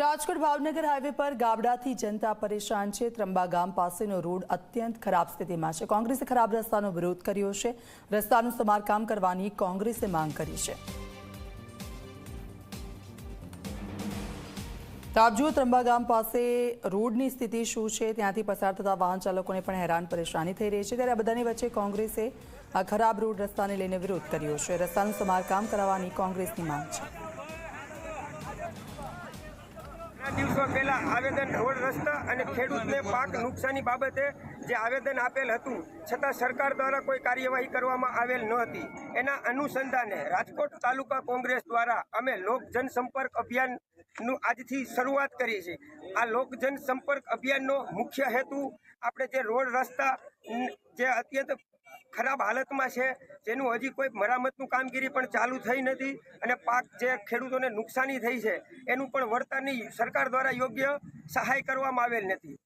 Rajkot Bhavnagar highway પર ગાબડાથી જનતા પરેશાન છે. ત્રંબા ગામ પાસેનો રોડ અત્યંત ખરાબ સ્થિતિમાં છે. કોંગ્રેસે ખરાબ રસ્તાનો વિરોધ કર્યો છે. રસ્તાનું સમારકામ કરવાની કોંગ્રેસે માંગ કરી છે. તો આપ જુઓ ત્રંબા ગામ પાસે રોડની સ્થિતિ શું છે? ત્યાંથી પસાર થતા વાહન ચાલકોને પણ હેરાન પરેશાની થઈ રહી છે. ત્યારે આ બધાની વચ્ચે કોંગ્રેસે આ ખરાબ રોડ રસ્તાને લઈને વિરોધ કર્યો છે. રસ્તાનું સમારકામ કરાવવાની કોંગ્રેસની માંગ છે. પહેલા આવેદન રોડ રસ્તા અને ખેડૂતને પાક નુકસાની બાબતે જે આવેદન આપેલ હતું, છતાં સરકાર દ્વારા કોઈ કાર્યવાહી કરવામાં આવેલ ન હતી. એના અનુસંધાને રાજકોટ તાલુકા કોંગ્રેસ દ્વારા અમે લોક જનસંપર્ક અભિયાનનું આજથી શરૂઆત કરી છે. આ લોક જનસંપર્ક અભિયાનનો મુખ્ય હેતુ આપણે જે રોડ રસ્તા, જે અત્યંત ખરાબ હાલતમાં છે, જેનું હજી કોઈ મરામતનું કામગીરી પણ ચાલુ થઈ નથી અને પાક જે ખેડૂતોને નુકસાની થઈ છે, એનું પણ વળતરની સરકાર દ્વારા યોગ્ય સહાય કરવામાં આવેલ નથી.